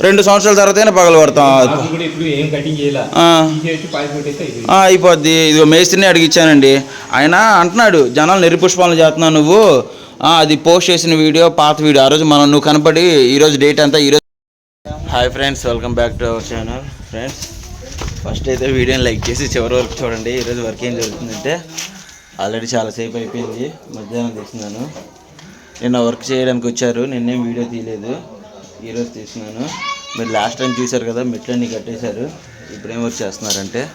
రెండు సంవత్సరాల తర్వాతనే పగలు. ఆ, అయిపోద్ది. ఇదిగో మేస్త్రిని అడిగిచ్చానండి. ఆయన అంటున్నాడు జనాలు నెరిపుష్పాలను చేస్తున్నావు నువ్వు. అది పోస్ట్ చేసిన వీడియో పాత వీడియో. ఆ రోజు మనం నువ్వు కనపడి ఈరోజు డేట్ అంతా ఈరోజు hi friends welcome back to our channel friends first అయితే వీడియోని లైక్ చేసి చివరి వరకు చూడండి. ఈరోజు వర్క్ ఏం జరుగుతుందంటే ఆల్రెడీ చాలాసేపు అయిపోయింది. మధ్యాహ్నం తీస్తున్నాను నిన్న వర్క్ చేయడానికి వచ్చారు. నిన్నేం వీడియో తీయలేదు. ఈరోజు తీసుకున్నాను మీరు లాస్ట్ టైం చూశారు కదా మెట్లన్నీ కట్టేశారు. ఇప్పుడు ఏం వర్క్ చేస్తున్నారంటే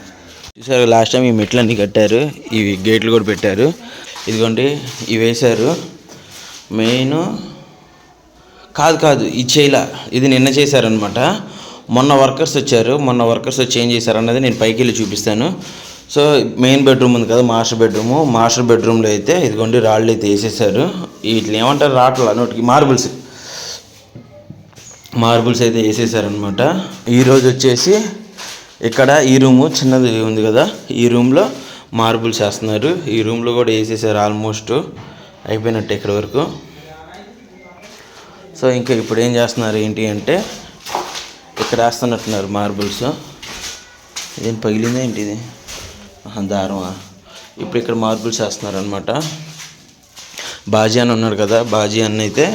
చూసారు లాస్ట్ టైం ఈ మెట్లన్నీ కట్టారు. ఇవి గేట్లు కూడా పెట్టారు. ఇదిగోండి ఇవి వేశారు. మెయిన్ కాదు కాదు ఇది చేయలా. ఇది నిన్న చేశారనమాట మొన్న వర్కర్స్ వచ్చారు. మొన్న వర్కర్స్ వచ్చి ఏం నేను పైకి వెళ్ళి చూపిస్తాను. సో మెయిన్ బెడ్రూమ్ ఉంది కదా మాస్టర్ బెడ్రూమ్. మాస్టర్ బెడ్రూమ్లో అయితే ఇదిగోండి రాళ్ళు అయితే వేసేసారు. వీటిని ఏమంటారు? రాట్ల నోటికి మార్బుల్స్. మార్బుల్స్ అయితే వేసేసారనమాట ఈరోజు వచ్చేసి ఇక్కడ ఈ రూము చిన్నది ఉంది కదా ఈ రూమ్లో మార్బుల్స్ వేస్తున్నారు. ఈ రూమ్లో కూడా వేసేసారు ఆల్మోస్ట్. అయిపోయినట్టు ఇక్కడ వరకు. సో ఇంకా ఇప్పుడు ఏం చేస్తున్నారు ఏంటి అంటే ఇక్కడ వేస్తున్నట్టున్నారు మార్బుల్స్. ఇదేం పగిలిందా ఏంటి ఇది? దారమా? ఇప్పుడు ఇక్కడ మార్బుల్స్ వేస్తున్నారు అనమాట బాజీ అని ఉన్నాడు కదా బాజీ అన్న అయితే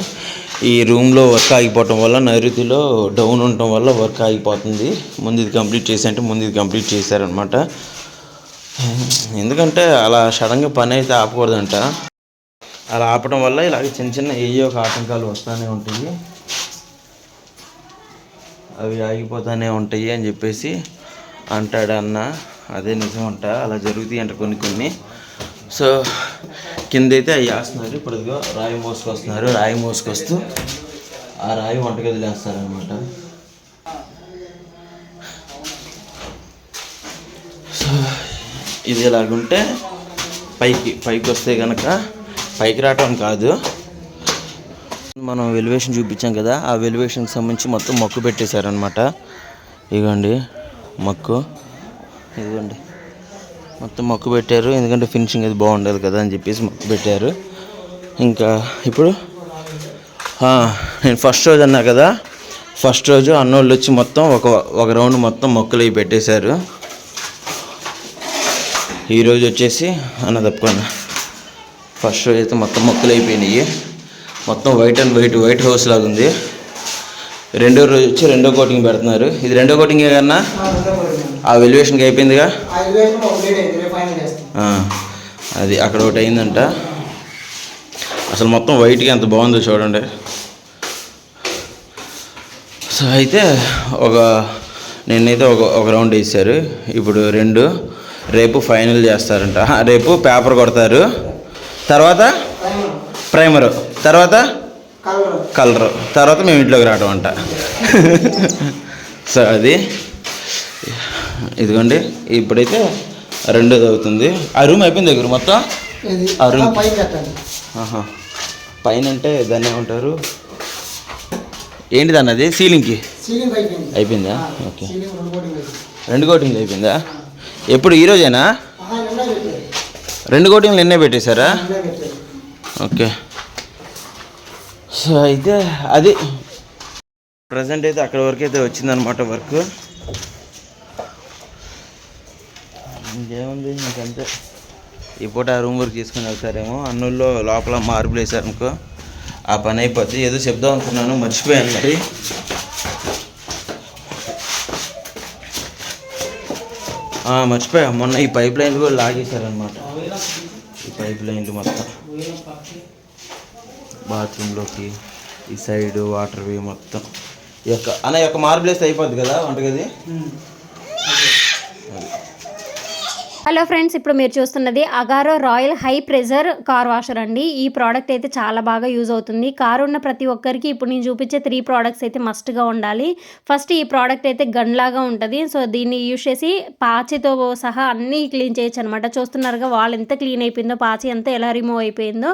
ఈ రూమ్లో వర్క్ ఆగిపోవటం వల్ల నైరుతిలో డౌన్ ఉండటం వల్ల వర్క్ ఆగిపోతుంది. ముందు ఇది కంప్లీట్ చేసి అంటే ముందు ఇది కంప్లీట్ చేశారనమాట ఎందుకంటే అలా సడన్గా పని అయితే ఆపకూడదంట. అలా ఆపడం వల్ల ఇలాగ చిన్న చిన్న ఏయో ఒక ఆటంకాలు వస్తూనే ఉంటాయి. అవి ఆగిపోతూనే ఉంటాయి అని చెప్పేసి అంటాడు అన్న. అదే నిజం అంట అలా జరుగుతాయి అంట కొన్ని కొన్ని. సో కింద అయితే అవి వేస్తున్నారు. ఇప్పుడు ఇదిగో రాయి మోసుకొస్తున్నారు. రాయి మోసుకొస్తూ ఆ రాయి వంటగదిలో వేస్తారనమాట సో ఇది ఇలాగుంటే పైకి పైకి వస్తే కనుక పైకి రావటం కాదు. మనం వెలివేషన్ చూపించాం కదా ఆ వెలివేషన్కి సంబంధించి మొత్తం మొక్కు పెట్టేశారనమాట ఇదిగోండి మొక్కు. ఇదిగోండి. మొత్తం మొక్కు పెట్టారు. ఎందుకంటే ఫినిషింగ్ అది బాగుండదు కదా అని చెప్పేసి మొక్కు పెట్టారు. ఇంకా ఇప్పుడు నేను ఫస్ట్ రోజు అన్నా కదా ఫస్ట్ రోజు అన్నోళ్ళు వచ్చి మొత్తం ఒక ఒక రౌండ్ మొత్తం మొక్కలు అవి పెట్టేశారు. ఈరోజు వచ్చేసి అన్న తప్పుకున్నా ఫస్ట్ రోజు అయితే మొత్తం మొక్కలు అయిపోయినాయి. మొత్తం white and white white house లాగా ఉంది. రెండో రోజు వచ్చి రెండో కోటింగ్ పెడుతున్నారు. ఇది రెండో కోటింగే కన్నా? ఆ వెల్యువేషన్కి అయిపోయిందిగా? అది అక్కడ ఒకటి అయిందంట. అసలు మొత్తం వైట్గా ఎంత బాగుందో చూడండి. సో అయితే ఒక నిన్నైతే ఒక ఒక రౌండ్ వేసారు ఇప్పుడు రెండు రేపు ఫైనల్ చేస్తారంట. రేపు పేపర్ కొడతారు. తర్వాత? ప్రైమరు తర్వాత? కలరు. తర్వాత మేము ఇంట్లోకి రావడం అంట. సో అది. ఇదిగోండి ఇప్పుడైతే రెండోది అవుతుంది. ఆ రూమ్ అయిపోయింది దగ్గర మొత్తం? ఆ రూమ్. పైన అంటే దాన్ని ఏమంటారు? ఏంటిది అన్నది? సీలింగ్కి సీలింగ్ అయిపోయింది. ఓకే. రెండు కోటింగ్ అయిపోయింది. రెండు కోటింగ్లు అయిపోయిందా? ఎప్పుడు ఈ రోజేనా? ఆహా, నిన్నే పెట్టారు. రెండు కోటింగ్లు ఎన్నే పెట్టేశారా? నిన్నే పెట్టారు. ఓకే. సో అయితే అది ప్రజెంట్ అయితే అక్కడ వరకు అయితే వచ్చిందనమాట వర్క్. ఇంకేముంది? ఇంకంతే. ఈ పూట ఆ రూమ్ వర్క్ తీసుకుని వెళ్తారేమో. అన్నుల్లో లోపల మార్పులు వేసారనుకో ఆ పని అయిపోద్ది. ఏదో చెప్దాం అనుకున్నాను. మర్చిపోయాను మరి. మర్చిపోయా. మొన్న ఈ పైప్ లైన్లు కూడా లాగేశారనమాట ఈ పైప్ లైన్లు మొత్తం. బాత్రూంలోకి ఈ సైడ్ వాటర్ వే మొత్తం. ఈ యొక్క అన్న యొక్క మార్బుల్ వేస్తే అయిపోద్ది కదా వంటగది? హలో ఫ్రెండ్స్ ఇప్పుడు మీరు చూస్తున్నది Agaro royal high pressure car washer అండి. ఈ ప్రోడక్ట్ అయితే చాలా బాగా యూజ్ అవుతుంది. కారు ఉన్న ప్రతి ఒక్కరికి ఇప్పుడు నేను చూపించే త్రీ ప్రోడక్ట్స్ అయితే మస్ట్గా ఉండాలి. ఫస్ట్ ఈ ప్రోడక్ట్ అయితే గన్ లాగా ఉంటుంది. సో దీన్ని యూజ్ చేసి పాచితో సహా అన్నీ క్లీన్ చేయొచ్చు అనమాట చూస్తున్నారుగా వాళ్ళు ఎంత క్లీన్ అయిపోయిందో పాచి ఎంత ఎలా రిమూవ్ అయిపోయిందో.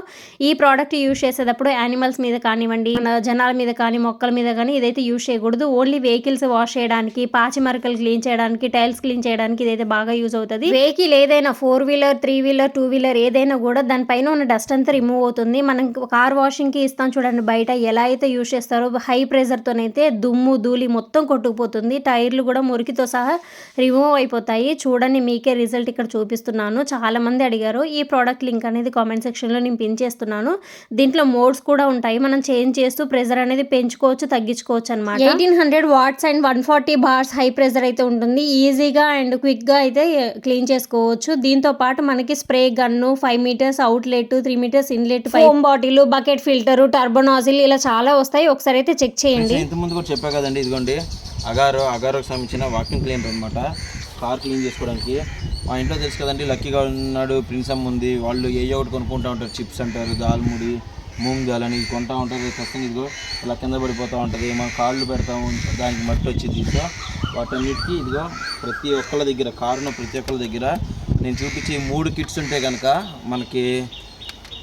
ఈ ప్రోడక్ట్ యూజ్ చేసేటప్పుడు యానిమల్స్ మీద కానివ్వండి జనాల మీద కానీ మొక్కల మీద కానీ ఇదైతే యూజ్ చేయకూడదు. ఓన్లీ వెహికల్స్ వాష్ చేయడానికి పాచి మరకలు క్లీన్ చేయడానికి టైల్స్ క్లీన్ చేయడానికి ఇదైతే బాగా యూజ్ అవుతుంది. వెహికల్ వెహికల్ ఏదైనా four wheeler three wheeler two wheeler ఏదైనా కూడా దానిపైన ఉన్న డస్ట్ అంతా రిమూవ్ అవుతుంది. మనం కార్ వాషింగ్కి ఇస్తాం చూడండి బయట ఎలా అయితే యూజ్ చేస్తారో హై ప్రెజర్తోనైతే దుమ్ము ధూళి మొత్తం కొట్టుకుపోతుంది. టైర్లు కూడా మురికితో సహా రిమూవ్ అయిపోతాయి. చూడండి మీకే రిజల్ట్ ఇక్కడ చూపిస్తున్నాను. చాలా మంది అడిగారు ఈ ప్రోడక్ట్ లింక్ అనేది కామెంట్ సెక్షన్లో నేను పిన్ చేస్తున్నాను. దీంట్లో మోడ్స్ కూడా ఉంటాయి. మనం చేంజ్ చేస్తూ ప్రెజర్ అనేది పెంచుకోవచ్చు తగ్గించుకోవచ్చు అనమాట eighteen hundred watts and one forty bars high pressure అయితే ఉంటుంది. ఈజీగా అండ్ క్విక్గా అయితే క్లీన్ చేసుకోవచ్చు. దీంతో పాటు మనకి spray gun five metres outlet three metres inlet foam bottle bucket filter turbo nozzle ఇలా చాలా వస్తాయి. ఒకసారి అయితే చెక్ చేయండి. ఇంత ముందు కూడా చెప్పా కదండి ఇదిగోండి. అగారో అగారోకి సంబంధించిన వాక్యూమ్ క్లీనర్ అనమాట కార్ క్లీన్ చేసుకోవడానికి. మా ఇంట్లో తెలుసు కదండి లక్కీగా ఉన్నాడు ప్రిన్సమ్ ఉంది. వాళ్ళు ఏ ఒకటి కొనుక్కుంటా ఉంటారు. చిప్స్ అంటారు దాల్ముడి మూంగ్ దాల్ అని కొంటా ఉంటారు. ఖచ్చితంగా ఇదిగో ఇలా కింద పడిపోతూ ఉంటుంది. మనం కాళ్ళు పెడతా ఉంటాం దానికి మట్టి వచ్చింది. సో వాటన్నిటికీ ఇదిగో ప్రతి ఒక్కళ్ళ దగ్గర కారున్న ప్రతి ఒక్కళ్ళ దగ్గర నేను చూపించే మూడు కిట్స్ ఉంటే కనుక మనకి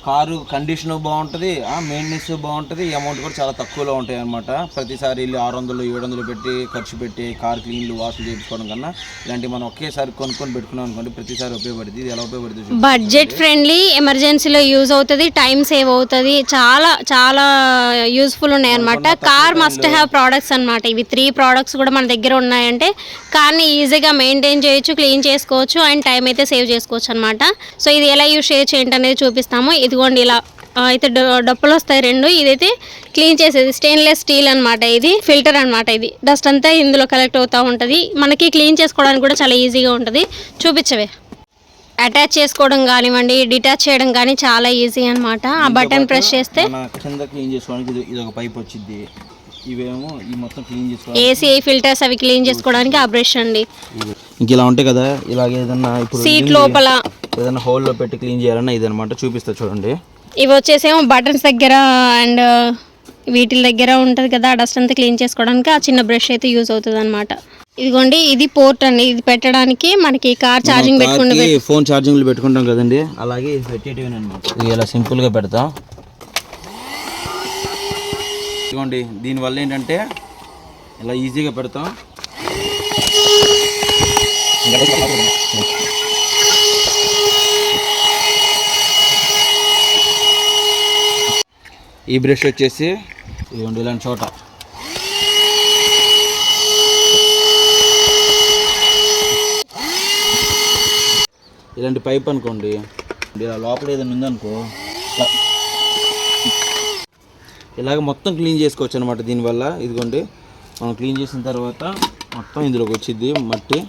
కారు కండిషన్ బాగుంటుంది మెయింటెనెన్స్ బాగుంటుంది అమౌంట్ కూడా చాలా తక్కువలో ఉంటాయి అనమాట ప్రతిసారి వెళ్ళి ఆరు వందలు ఏడు వందలు పెట్టి ఖర్చు పెట్టి కార్ క్లీన్లు వాష్ చేయించుకోవడం కన్నా ఇలాంటి మనం ఒకేసారి కొనుక్కొని పెట్టుకున్నాం అనుకోండి ప్రతిసారి ఉపయోగపడుతుంది. ఇది ఎలా ఉపయోగపడుతుంది. బడ్జెట్ ఫ్రెండ్లీ ఎమర్జెన్సీలో యూజ్ అవుతుంది టైం సేవ్ అవుతుంది. చాలా చాలా యూస్ఫుల్ ఉన్నాయి అనమాట కార్ మస్ట్ హ్యావ్ ప్రోడక్ట్స్ అనమాట ఇవి త్రీ ప్రోడక్ట్స్ కూడా మన దగ్గర ఉన్నాయంటే కార్ని ఈజీగా మెయింటైన్ చేయొచ్చు క్లీన్ చేసుకోవచ్చు అండ్ టైం అయితే సేవ్ చేసుకోవచ్చు అనమాట సో ఇది ఎలా యూజ్ చేయొచ్చు ఏంటనేది చూపిస్తాము. ఇదిగోండి ఇలా అయితే డొప్పలు వస్తాయి రెండు. ఇదైతే క్లీన్ చేసేది స్టెయిన్లెస్ స్టీల్ అనమాట ఇది ఫిల్టర్ అనమాట ఇది. డస్ట్ అంతా ఇందులో కలెక్ట్ అవుతూ ఉంటుంది. మనకి క్లీన్ చేసుకోవడానికి కూడా చాలా ఈజీగా ఉంటుంది. చూపించవే. అటాచ్ చేసుకోవడం కానివ్వండి డిటాచ్ చేయడం కానీ చాలా ఈజీ అనమాట ఆ బటన్ ప్రెస్ చేస్తే మన కింద క్లీన్ చేసుకోవడానికి ఇది ఇది ఒక పైప్ వచ్చింది ఇవేమో ఈ మొత్తం క్లీన్ చేసుకోవడానికి ఏసీ ఫిల్టర్స్ అవి క్లీన్ చేసుకోవడానికి ఆ బ్రష్ అండి. ఇంక ఇలా ఉంటాయి కదా ఇలాగ ఏదన్నా సీట్ లోపల ఏదైనా హోల్లో పెట్టి క్లీన్ చేయాలన్నా ఇది అనమాట చూపిస్తా చూడండి. ఇవి వచ్చేసేమో బటన్స్ దగ్గర అండ్ వీటి దగ్గర ఉంటుంది కదా ఆ డస్ట్ అంతా క్లీన్ చేసుకోవడానికి ఆ చిన్న బ్రష్ అయితే యూజ్ అవుతుంది అనమాట ఇదిగోండి ఇది పోర్ట్ అండి. ఇది పెట్టడానికి మనకి కార్ ఛార్జింగ్ పెట్టుకుంటే ఫోన్ ఛార్జింగ్లు పెట్టుకుంటాం కదండి. అలాగే ఇది పెట్టేటివి అనమాట ఇది ఇలా సింపుల్గా పెడతాం. ఇదిగోండి దీనివల్ల ఏంటంటే ఇలా ఈజీగా పెడతాం. ఈ బ్రష్ వచ్చేసి ఇదిగోండి ఇలాంటి చోట. ఇలాంటి పైప్ అనుకోండి ఇలా లోపల ఏదైనా ఉందనుకో ఇలాగ మొత్తం క్లీన్ చేసుకోవచ్చు అనమాట దీనివల్ల. ఇదిగోండి మనం క్లీన్ చేసిన తర్వాత మొత్తం ఇందులోకి వచ్చింది మట్టి.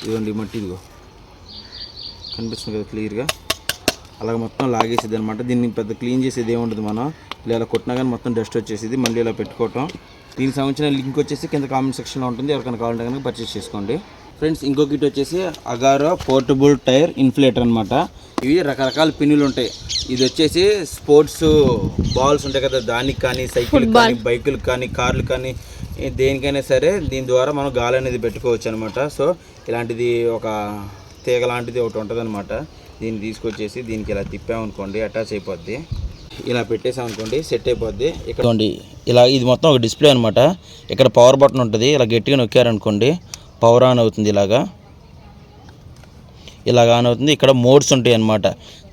ఇదిగోండి మట్టి ఇదిగో. కనిపిస్తుంది కదా క్లియర్గా? అలాగ మొత్తం లాగేసేది అనమాట దీన్ని పెద్ద క్లీన్ చేసేది ఏముండదు మనం. ఇలా ఇలా కొట్టినా కానీ మొత్తం డస్ట్ వచ్చేసింది. మళ్ళీ ఇలా పెట్టుకోవటం. దీనికి సంబంధించిన లింక్ వచ్చేసి కింద కామెంట్ సెక్షన్లో ఉంటుంది. ఎవరికైనా కావాలంటే కనుక పర్చేస్ చేసుకోండి. ఫ్రెండ్స్ ఇంకో కిట్ వచ్చేసి అగారో పోర్టబుల్ టైర్ ఇన్ఫ్లేటర్ అనమాట ఇవి రకరకాల పిన్నులు ఉంటాయి. ఇది వచ్చేసి స్పోర్ట్స్ బాల్స్ ఉంటాయి కదా. దానికి కానీ సైకిల్ కానీ బైకులకు కానీ కార్లు కానీ దేనికైనా సరే దీని ద్వారా మనం గాలి అనేది పెట్టుకోవచ్చు అనమాట సో ఇలాంటిది ఒక తీగ లాంటిది ఒకటి ఉంటుంది అనమాట దీన్ని తీసుకొచ్చేసి దీనికి ఇలా తిప్పామనుకోండి అటాచ్ అయిపోద్ది. ఇలా పెట్టేసామనుకోండి సెట్ అయిపోద్ది. ఇక్కడ ఇలా ఇది మొత్తం ఒక డిస్ప్లే అనమాట ఇక్కడ పవర్ బటన్ ఉంటుంది ఇలా గట్టిగా నొక్కారనుకోండి పవర్ ఆన్ అవుతుంది ఇలాగా. ఇలాగ ఆన్ అవుతుంది. ఇక్కడ మోడ్స్ ఉంటాయి అన్నమాట.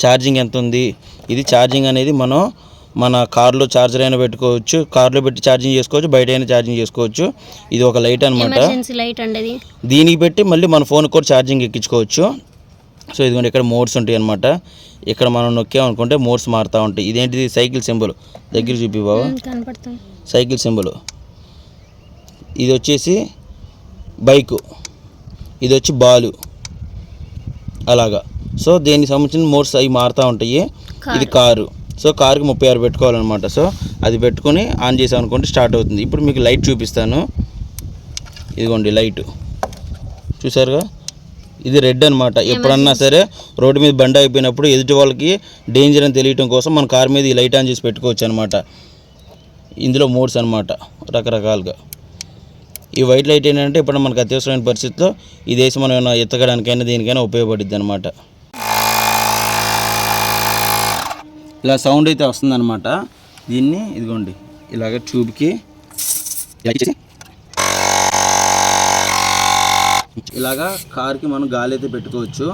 ఛార్జింగ్ ఎంత ఉంది? ఇది ఛార్జింగ్ అనేది మనం మన కార్లో ఛార్జర్ అయినా పెట్టుకోవచ్చు కార్లో పెట్టి ఛార్జింగ్ చేసుకోవచ్చు బయట అయినా ఛార్జింగ్ చేసుకోవచ్చు. ఇది ఒక లైట్ అనమాట దీనికి పెట్టి మళ్ళీ మన ఫోన్ కూడా ఛార్జింగ్ ఎక్కించుకోవచ్చు. సో ఇదిగోండి ఇక్కడ మోడ్స్ ఉంటాయి అనమాట ఇక్కడ మనం నొక్కామనుకుంటే మోడ్స్ మారుతూ ఉంటాయి. ఇదేంటిది? Cycle symbol. దగ్గర చూపి బాబు సైకిల్ సింబల్. ఇది వచ్చేసి బైకు. ఇది వచ్చి బాలు. అలాగా. సో దీనికి సంబంధించిన మోడ్స్ అవి మారుతూ ఉంటాయి. ఇది కారు. సో కారుకి ముప్పై ఆరు పెట్టుకోవాలన్నమాట. సో అది పెట్టుకొని ఆన్ చేసాం అనుకుంటే స్టార్ట్ అవుతుంది. ఇప్పుడు మీకు లైట్ చూపిస్తాను. ఇదిగోండి లైట్. చూసారుగా? ఇది రెడ్ అనమాట ఎప్పుడన్నా సరే రోడ్డు మీద బండి అయిపోయినప్పుడు ఎదుటి వాళ్ళకి డేంజర్ అని తెలియటం కోసం మన కార్ మీద ఈ లైట్ ఆన్ చేసి పెట్టుకోవచ్చు అనమాట ఇందులో మోడ్స్ అనమాట రకరకాలుగా. ఈ వైట్ లైట్ ఏంటంటే ఇప్పుడు మనకు అత్యవసరమైన పరిస్థితిలో ఈ దేశం మనం ఏమైనా ఎత్తకడానికైనా దేనికైనా ఉపయోగపడుద్ది అనమాట ఇలా సౌండ్ అయితే వస్తుందన్నమాట. దీన్ని ఇదిగోండి ఇలాగ ట్యూబ్కి ఇలాగా కార్కి మనం గాలి అయితే పెట్టుకోవచ్చు.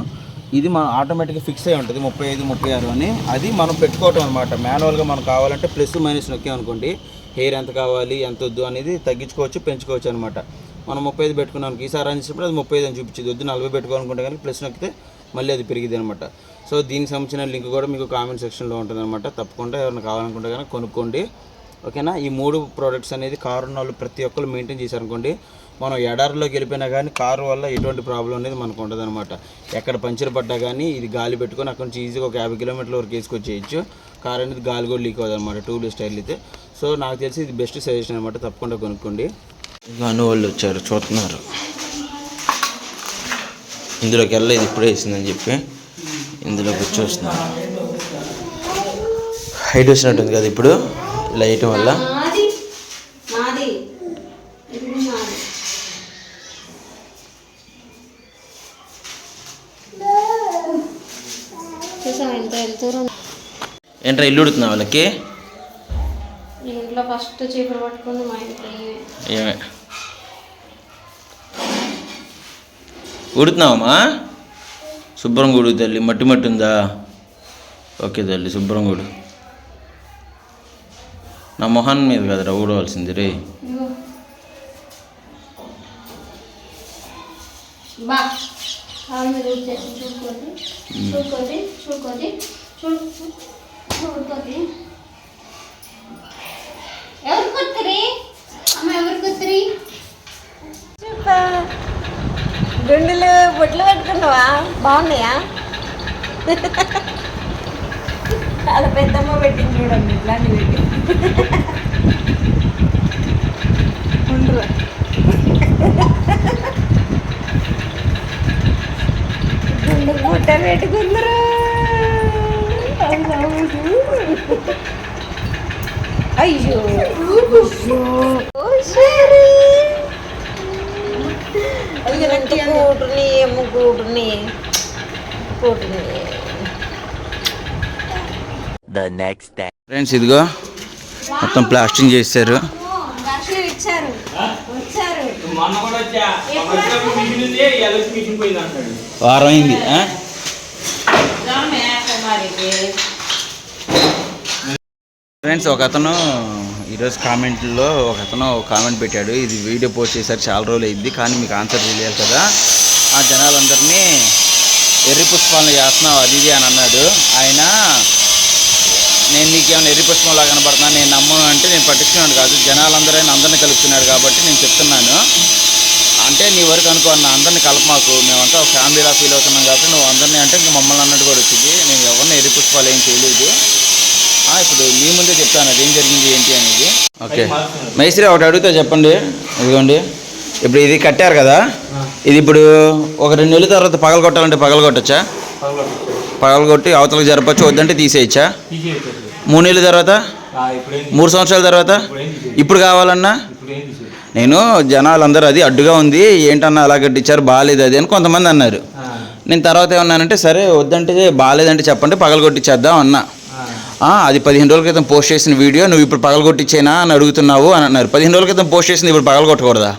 ఇది మన ఆటోమేటిక్గా ఫిక్స్ అయి ఉంటుంది ముప్పై ఐదు ముప్పై ఆరు అని. అది మనం పెట్టుకోవటం అనమాట మాన్యువల్గా మనకు కావాలంటే ప్లస్ మైనస్ నొక్కామనుకోండి హెయిర్ ఎంత కావాలి ఎంత వద్దు అనేది తగ్గించుకోవచ్చు పెంచుకోవచ్చు అనమాట మనం ముప్పై ఐదు పెట్టుకున్నాం ఈసారి అని చెప్పినప్పుడు అది ముప్పై ఐదు అని చూపించింది. వద్దు నలభై పెట్టుకోవాలనుకుంటే కానీ ప్లస్ నొక్కితే మళ్ళీ అది పెరిగింది అనమాట సో దీనికి సంబంధించిన లింక్ కూడా మీకు కామెంట్ సెక్షన్లో ఉంటుంది అనమాట తప్పకుండా ఎవరైనా కావాలనుకుంటే కానీ కొనుక్కోండి. ఓకేనా ఈ మూడు ప్రోడక్ట్స్ అనేది కారు ఉన్న వాళ్ళు ప్రతి ఒక్కరు మెయింటైన్ చేశారనుకోండి మనం ఎడారిలోకి వెళ్ళిపోయినా కానీ కారు వల్ల ఎటువంటి ప్రాబ్లం అనేది మనకు ఉండదు అనమాట ఎక్కడ పంచర్ పడ్డా కానీ ఇది గాలి పెట్టుకొని అక్కడ నుంచి ఈజీగా ఒక యాభై కిలోమీటర్ల వరకు వేసుకొచ్చేయచ్చు. కార్ అనేది గాలి కూడా లీక్ అవుతుంది అనమాట టూ వీలర్ స్టైల్ అయితే. సో నాకు తెలిసి ఇది బెస్ట్ సజెషన్ అనమాట తప్పకుండా కొనుక్కోండి. గాను వాళ్ళు వచ్చారు చూస్తున్నారు. ఇందులోకి వెళ్ళలేదు ఇప్పుడే వేసిందని చెప్పి ఇందులోకి వచ్చి వస్తున్నారు హైట్ వచ్చినట్టుంది కదా ఇప్పుడు లైట్ వల్ల. ఏంట్రా ఇల్లు ఉడుతున్నా వాళ్ళకి? ఇంట్లో ఫస్ట్ చీపురు పట్టుకుంది మా ఇంట్లో. ఏమే ఉడుతున్నావమ్మా? శుభ్రంగా తల్లి. మట్టి మట్టి ఉందా? ఓకే తల్లి శుభ్రంగా ఉడు. నా మొహాన్ మీద కదరా ఊడవలసింది రే. వచ్చేసి ఎవరు కొత్తరి? అమ్మ ఎవరు కొత్తరి? గుండెలు బొట్లు పెట్టుకున్నావా బాగున్నాయా? చాలా పెద్దమ్మ పెట్టింది చూడండి ఇట్లాంటి పెట్టి. ఉండరు. గుండె బుట్ట పెట్టుకుందరు. అయ్యో. కూటుని ఏమో కూటుని కూటుని ఫ్రెండ్స్ ఇదిగో మొత్తం ప్లాస్టింగ్ చేశారు. దర్శనం ఇచ్చారు వచ్చారు మొన్న కూడా వచ్చా మొన్న వచ్చినప్పుడు మిషన్ ఉంది ఇవాళ వచ్చి మిషన్ పోయింది అంటాడు వారం అయింది ఆ? ఫ్రెండ్స్ ఒక అతను ఈరోజు కామెంట్లో ఒక అతను ఒక కామెంట్ పెట్టాడు. ఇది వీడియో పోస్ట్ చేశారు చాలా రోజులు అయింది కానీ మీకు ఆన్సర్ తెలియాలి కదా. ఆ జనాలందరినీ ఎర్రి పుష్పాలను చేస్తున్నావు అది ఇది అని అన్నాడు. ఆయన నేను నీకేమైనా ఎర్రి పుష్పంలా కనబడుతున్నా నేను నమ్మను అంటే నేను పట్టించుకున్నాను కాదు. జనాలందరూ ఆయన అందరిని కలుపుతున్నాడు కాబట్టి నేను చెప్తున్నాను. అంటే నీ వరకు అనుకో అన్న అందరిని కలప మేమంతా ఒక ఫ్యామిలీలా ఫీల్ అవుతున్నాం కాబట్టి నువ్వు అందరినీ అంటే మమ్మల్ని అన్నట్టు కూడా వచ్చింది. నేను ఎవరిని ఎర్రి పుష్పాలు ఏం చేయలేదు. ఇప్పుడు మీ ముందే చెప్తాను అది ఏం జరిగింది ఏంటి అనేది. ఓకే. మైత్రి ఒకటి అడిగితే చెప్పండి. ఇదిగోండి. ఇప్పుడు ఇది కట్టారు కదా. ఇది ఇప్పుడు ఒక రెండు నెలల తర్వాత పగల కొట్టాలంటే పగల కొట్టచ్చా? పగల కొట్టి అవతలకు జరపచ్చు వద్దంటే తీసేయచ్చా? తీసేయచ్చు మూడు నెలల తర్వాత? ఇప్పుడేం మూడు సంవత్సరాల తర్వాత? ఇప్పుడేం కావాలన్నా? నేను జనాలందరూ అది అడ్డుగా ఉంది. ఏంటన్నా అలా కట్టించారు బాగాలేదు అది అని కొంతమంది అన్నారు. నేను తర్వాత ఏమన్నానంటే సరే వద్దంటే బాగాలేదంటే చెప్పండి పగల కొట్టించేద్దాం అన్నా. "ఆ, అది పదిహేను రోజుల క్రితం పోస్ట్ చేసిన వీడియో నువ్వు ఇప్పుడు పగల కొట్టించేనా అని అడుగుతున్నావు అని అన్నారు. పదిహేను రోజుల క్రితం పోస్ట్ చేసింది ఇప్పుడు పగల కొట్టకూడదా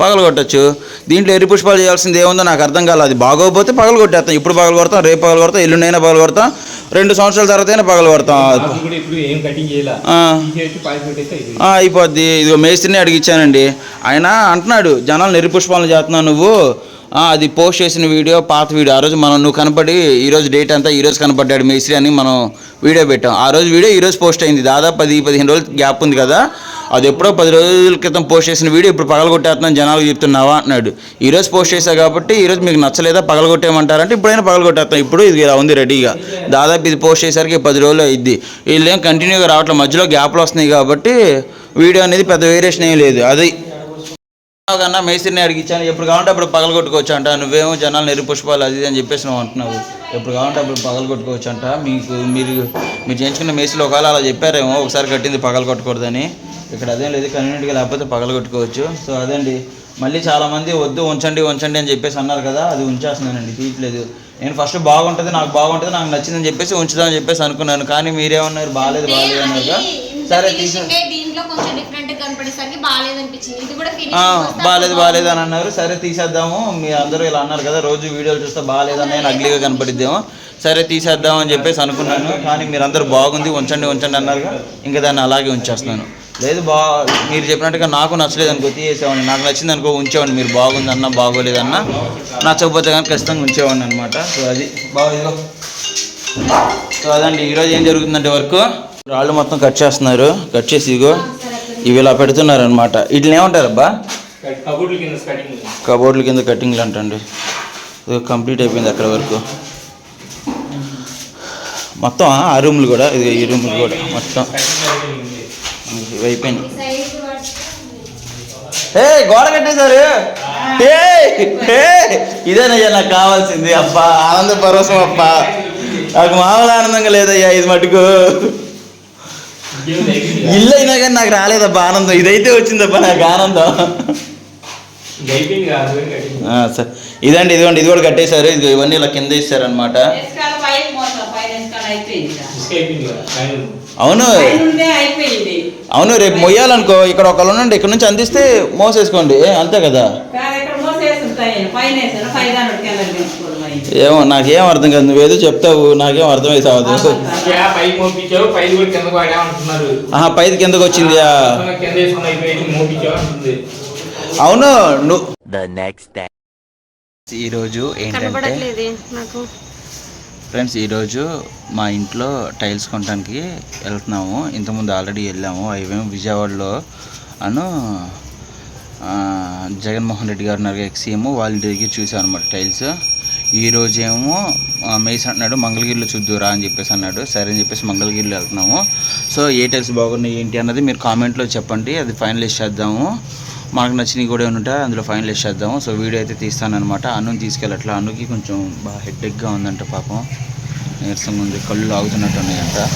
పగల కొట్టచ్చు దీంట్లో ఎర్రి పుష్పాలు చేయాల్సింది ఏముందో నాకు అర్థం కాలేదు. అది బాగోకపోతే పగల కొట్టేస్తాం ఇప్పుడు పగల కొడతాం రేపు పగల కొడతాం ఎల్లుండైనా పగల కొడతాం రెండు సంవత్సరాల తర్వాత అయినా పగల కొడతాం నాకు కూడా ఇప్పుడు ఏం కటింగ్ చేయాల. ఆ. తీసేసి పాయిస్ పెట్టేస్తే అయిపోయింది. ఆ, అయిపోద్ది. ఇదిగో మేస్త్రిని అడిగిచ్చానండి. ఆయన అంటున్నాడు జనాలు నిర్పుష్పాలను చేస్తున్నావు నువ్వు. అది పోస్ట్ చేసిన వీడియో పాత వీడియో. ఆ రోజు మనం నువ్వు కనపడి ఈరోజు డేట్ అంతా ఈరోజు కనపడ్డాడు మేస్త్రి అని మనం వీడియో పెట్టాం. ఆ రోజు వీడియో ఈరోజు పోస్ట్ అయింది. దాదాపు పది పదిహేను రోజులు గ్యాప్ ఉంది కదా. అది ఎప్పుడో పది రోజుల క్రితం పోస్ట్ చేసిన వీడియో ఇప్పుడు పగలగొట్టేస్తున్నాను జనాలు చెప్తున్నావా అన్నాడు ఈరోజు పోస్ట్ చేశా కాబట్టి ఈరోజు మీకు నచ్చలేదా? పగలగొట్టేయమంటారంటే ఇప్పుడైనా పగలగొట్టేస్తాం ఇప్పుడు ఇది ఇలా ఉంది రెడీగా. దాదాపు ఇది పోస్ట్ చేసరికి పది రోజులు అయింది. వీళ్ళు ఏం కంటిన్యూగా రావట్లేదు మధ్యలో గ్యాప్లు వస్తున్నాయి కాబట్టి వీడియో అనేది పెద్ద వేరియేషన్ ఏం లేదు. అది కన్నా మేస్త్రిని అడిగించాను ఎప్పుడు కావాలంటే అప్పుడు పగలు కొట్టుకోవచ్చు అంట. నువ్వేమో జనాలు నెరు పుష్పాలు అది అని చెప్పేసి నువ్వు అంటున్నావు. ఎప్పుడు కావాలంటే అప్పుడు పగలు కొట్టుకోవచ్చు అంట. మీకు మీరు మీరు చేయించుకున్న మేస్త్రిలో ఒకవేళ అలా చెప్పారేమో ఒకసారి కట్టింది పగలు కొట్టకూడదని. ఇక్కడ అదేం లేదు కన్వీనియంట్గా లేకపోతే పగలు కొట్టుకోవచ్చు. సో అదండి. మళ్ళీ చాలామంది వద్దు ఉంచండి ఉంచండి అని చెప్పేసి అన్నారు కదా అది ఉంచేస్తున్నానండి తీయట్లేదు. నేను ఫస్ట్ బాగుంటుంది నాకు బాగుంటుంది నాకు నచ్చిందని చెప్పేసి ఉంచుదామని చెప్పేసి అనుకున్నాను. కానీ మీరేమన్నారు? బాగాలేదు బాగాలేదు అన్నారు సరే తీసే. దీంట్లో కొంచెం డిఫరెంట్గా కనపడేసరికి బాగాలేదు అనిపించింది ఇది కూడా ఆ, ఫినిషింగ్ బాగాలేదు బాగాలేదు అని అన్నారు. సరే తీసేద్దాము. మీ అందరూ ఇలా అన్నారు కదా రోజు వీడియోలు చూస్తే బాగాలేదు అని అగ్లీగా కనపడిద్దేమో. సరే తీసేద్దాం అని చెప్పేసి అనుకున్నాను. కానీ మీరందరూ బాగుంది ఉంచండి ఉంచండి అన్నారుగా. ఇంకా దాన్ని అలాగే ఉంచేస్తున్నాను. లేదు బా మీరు చెప్పినట్టుగా నాకు నచ్చలేదు అనుకో తీసేసేవాడిని. నాకు నచ్చింది అనుకో ఉంచేవాడిని. మీరు బాగుందన్నా బాగోలేదన్నా నచ్చకపోతే కానీ ఖచ్చితంగా ఉంచేవాడిని అనమాట సో అది బాగా సో అదండి. ఈరోజు ఏం జరుగుతుందంటే వర్క్? రాళ్ళు మొత్తం కట్ చేస్తున్నారు. కట్ చేసి ఇగో ఇవి ఇలా పెడుతున్నారు అనమాట వీటిని ఏమంటారు అబ్బా కింద కబోర్డ్ల కింద కటింగ్లు అంటండి. ఇది కంప్లీట్ అయిపోయింది అక్కడ వరకు. మొత్తం ఆ రూమ్లు కూడా ఇది ఈ రూమ్లు కూడా మొత్తం. ఇవి అయిపోయింది ఏ గోడ కట్టేశారు. ఏ ఏ ఇదేనయ్యా నాకు కావాల్సింది అబ్బా. ఆనంద పరవశం అబ్బా. నాకు మామూలు ఆనందంగా లేదయ్యా ఇది మటుకు. ఇల్లు అయినా కానీ నాకు రాలేదబ్బా ఆనందం. ఇదైతే వచ్చిందబ్బా నాకు ఆనందం. సరే ఇదండి ఇదిగోండి ఇది కూడా కట్టేశారు. ఇది ఇవన్నీ ఇలా కింద ఇస్తారనమాట అవును. అవును రేపు మొయ్యాలనుకో. ఇక్కడ ఒకళ్ళు ఉండండి ఇక్కడ నుంచి అందిస్తే మోసేసుకోండి. అంతే కదా? ఏమో నాకేం అర్థం కాదు. నువ్వేదో చెప్తావు నాకేం అర్థమైతే అవ్వదు ఆహా పైది కిందకు వచ్చింది. అవును నువ్వు. ఈరోజు ఏంటంటే ఫ్రెండ్స్ ఈరోజు మా ఇంట్లో టైల్స్ కొనడానికి వెళ్తున్నాము. ఇంతకుముందు ఆల్రెడీ వెళ్ళాము. అవేమో విజయవాడలో అను ఆ, జగన్మోహన్ రెడ్డి గారు ఉన్నారు ఎక్సీఎం వాళ్ళ దగ్గర చూసాను అనమాట టైల్స్. ఈ రోజేమో మేస్ అన్నాడు మంగళగిరిలో చూద్దురా అని చెప్పేసి అన్నాడు. సరే అని చెప్పేసి మంగళగిరిలో వెళ్తున్నాము. సో ఏ టైల్స్ బాగున్నాయి ఏంటి అన్నది మీరు కామెంట్లో చెప్పండి. అది ఫైనలైజ్ చేద్దాము. మనకు నచ్చినవి కూడా ఏమైనా అందులో ఫైనలైజ్ చేద్దాము. సో వీడియో అయితే తీస్తానమాట అన్నుని తీసుకెళ్ళట్లా. అన్నుకి కొంచెం బాగా హెడ్ఎక్గా ఉందంట పాపం. నీరసంగా ఉంది. కళ్ళు లాగుతున్నట్టు ఉన్నాయంట.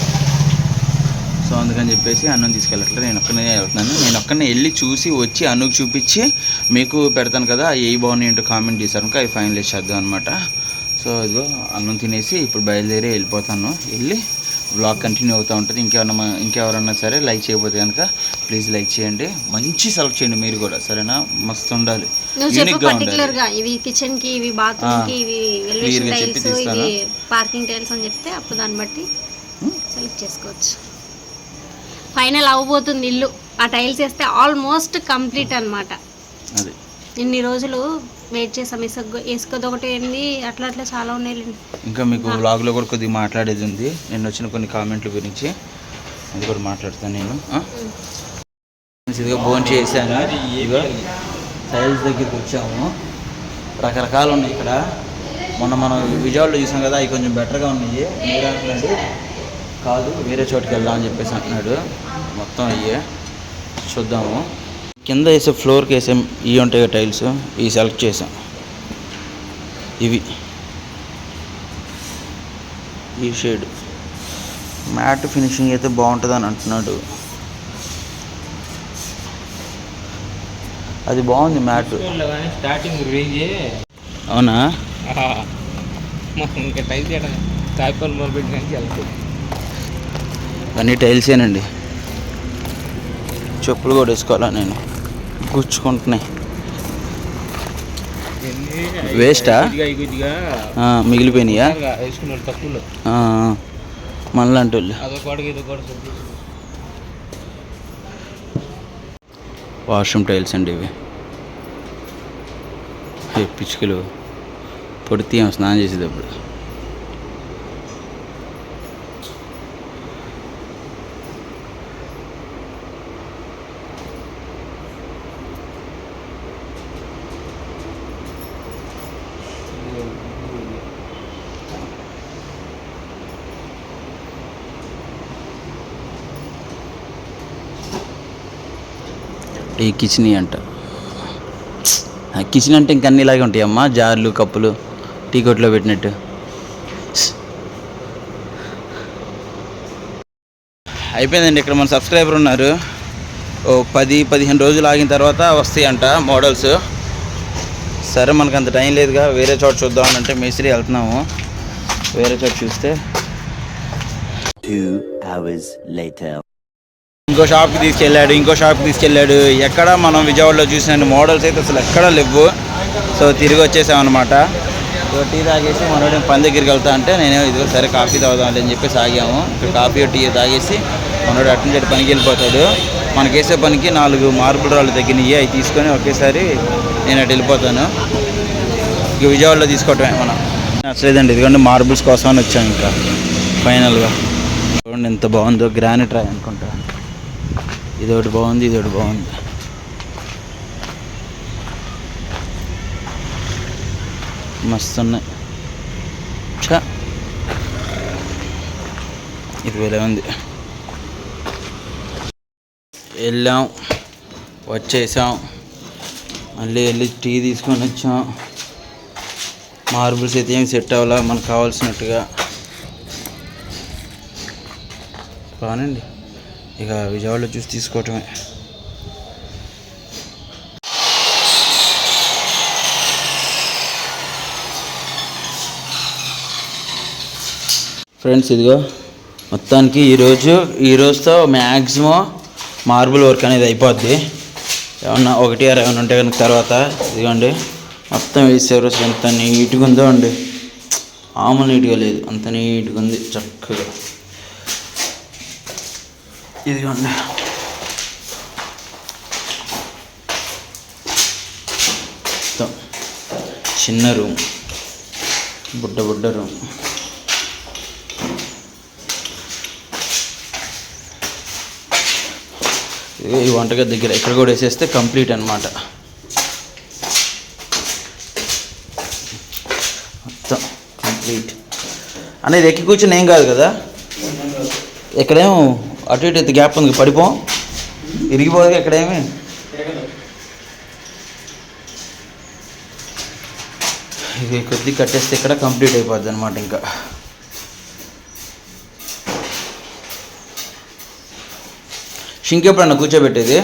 సో అందుకని చెప్పేసి అన్నం తీసుకెళ్ళట్లే నేను ఒక్కనే వెళ్తున్నాను. నేను ఒక్కనే వెళ్ళి చూసి వచ్చి అన్నుకు చూపించి మీకు పెడతాను కదా. ఏ బాగున్నాయి ఏంటో కామెంట్ చేశారు అవి ఫైనలైజ్ చేద్దాం అనమాట సో ఇదిగో అన్నం తినేసి ఇప్పుడు బయలుదేరి వెళ్ళిపోతాను. వెళ్ళి బ్లాగ్ కంటిన్యూ అవుతూ ఉంటుంది. ఇంకెవరన్నా మా- ఇంకెవరన్నా సరే లైక్ చేయకపోతే కనుక ప్లీజ్ లైక్ చేయండి. మంచి సెలెక్ట్ చేయండి మీరు కూడా. సరేనా? మస్తు ఉండాలి. యూనిక్గా ఉండాలి. గా. ఇవి కిచెన్కి ఇవి బాత్రూమ్కి ఆ, ఇవి clear ఎలివేషన్గా చెప్పి టైల్స్ తీస్తాను. ఇవి పార్కింగ్ టైల్స్ అని చెప్తే అప్పుడు దాన్ని బట్టి? సెలెక్ట్ చేసుకోవచ్చు. ఫైనల్ అవ్వబోతుంది ఇల్లు. ఆ టైల్స్ వేస్తే ఆల్మోస్ట్ కంప్లీట్ అన్నమాట. అది. ఇన్ని రోజులు వెయిట్ చేసాం. ఇసుక ఇసుకది ఒకటి ఏంది అట్లా అట్లా చాలా ఉన్నాయి. ఇంకా మీకు వ్లాగ్లో కూడా కొద్దిగా మాట్లాడేది ఉంది. నేను వచ్చిన కొన్ని కామెంట్ల గురించి. అది కూడా మాట్లాడతాను నేను? ఇదిగో భోజనం చేశాను. ఇదిగో టైల్స్ దగ్గరికి వచ్చాము. రకరకాలు ఉన్నాయి ఇక్కడ. మొన్న మనం విజయవాడలో చూసాం కదా అవి కొంచెం బెటర్గా ఉన్నాయి. మీరు కాదు వేరే చోటుకి వెళ్దాం అని చెప్పేసి అంటున్నాడు. మొత్తం అయ్యే. చూద్దాము. కింద వేసే ఫ్లోర్కి వేసే ఇవి ఉంటాయి టైల్స్ ఇవి సెలెక్ట్ చేసాం. ఇవి. ఈ షేడ్. మ్యాట్ ఫినిషింగ్ అయితే బాగుంటుంది అని అంటున్నాడు. అది బాగుంది మ్యాట్. స్టార్టింగ్ రేంజ్ అవునా? ఇంకా టైప్ చేయడం తాయిపాలు మొదలు పెట్టడానికి వెళ్తుంది అన్నీ టైల్సేనండి చెప్పులు కూడా వేసుకోవాలా నేను? గుచ్చుకుంటున్నాయి. వేస్టా? మిగిలిపోయినాయా. మనలాంటి వాళ్ళు. వాష్రూమ్ టైల్స్ అండి ఇవి. పిచ్చుకలు. పొడి తీయం స్నానం చేసేటప్పుడు. ఈ కిచెన్ అంట. కిచెన్ అంటే ఇంక అన్ని ఇలాగే ఉంటాయి అమ్మ జార్లు కప్పులు టీ కొట్లో పెట్టినట్టు. అయిపోయిందండి ఇక్కడ మన సబ్స్క్రైబర్ ఉన్నారు. ఓ పది పదిహేను రోజులు ఆగిన తర్వాత వస్తాయి అంట మోడల్స్. సరే మనకు అంత టైం లేదుగా వేరే చోట చూద్దాం అని అంటే మేస్త్రి వెళ్తున్నాము. వేరే చోట చూస్తే. Two hours later. ఇంకో షాప్కి తీసుకెళ్ళాడు ఇంకో షాప్కి తీసుకెళ్ళాడు. ఎక్కడ మనం విజయవాడలో చూసిన మోడల్స్ అయితే అసలు ఎక్కడ లేవు. సో తిరిగి వచ్చేసామన్నమాట. అనమాట సో టీ తాగేసి మనోడు పని దగ్గరికి వెళ్తా అంటే నేను ఇదిగో సరే కాఫీ తాగుదాం అని చెప్పేసి ఆగాము ఇక్కడ కాఫీ టీ తాగేసి మనోడు అటు నుంచి పనికి వెళ్ళిపోతాడు. మనకేసే పనికి నాలుగు మార్బుల్ రాళ్ళు తగ్గినాయి అవి తీసుకొని ఒకేసారి నేను అటు వెళ్ళిపోతాను. ఇక విజయవాడలో తీసుకోవటమే మనం. నచ్చలేదండి ఇదిగోండి మార్బుల్స్ కోసం అని వచ్చాం ఇంకా. ఫైనల్గా. చూడండి ఎంత బాగుందో గ్రానైట్ రాయి అనుకుంటా. ఇది ఒకటి బాగుంది ఇది ఒకటి బాగుంది. మస్తు ఉన్నాయి ఛ. ఇది వేరే ఉంది. వెళ్ళాం వచ్చేసాం. మళ్ళీ వెళ్ళి టీ తీసుకొని వచ్చాం. మార్బుల్స్ అయితే ఏం సెట్ అవ్వాలా? మనకు కావాల్సినట్టుగా. బాగానండి ఇక విజయవాడలో చూసి తీసుకోవటమే. ఫ్రెండ్స్ ఇదిగో మొత్తానికి ఈరోజు ఈ రోజుతో మ్యాక్సిమం మార్బుల్ వర్క్ అనేది అయిపోద్ది. ఏమన్నా ఒకటి అర ఏమైనా ఉంటే కనుక తర్వాత ఇదిగోండి మొత్తం వేసారు ఎంత నీట్గా ఉందో అండి. ఆమె నీట్గా లేదు అంత నీట్గా ఉంది చక్కగా. ఇదిగోండి చిన్న రూమ్. బుడ్డ బుడ్డ రూమ్. ఈ వంటగది దగ్గర ఇక్కడ కూడా వేసేస్తే కంప్లీట్ అన్నమాట. మొత్తం కంప్లీట్. అనేది ఎక్కి కూర్చొని ఏం కాదు కదా? ఎక్కడేమో అటు ఇటు గ్యాప్ ఉంది. పడిపోం. ఇరిగిపోదు ఇక్కడేమి ఇది కొద్ది కట్టేస్తే ఇక్కడ కంప్లీట్ అయిపోద్ది అనమాట ఇంకా. షింక్ ఎప్పుడన్నా కూర్చోబెట్టేది?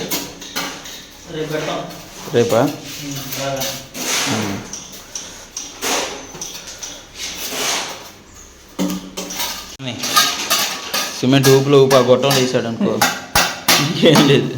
రేపా? సిమెంట్ ఊపులో ఊపా గొట్టం వేసాడు అనుకో ఇంకేం లేదు.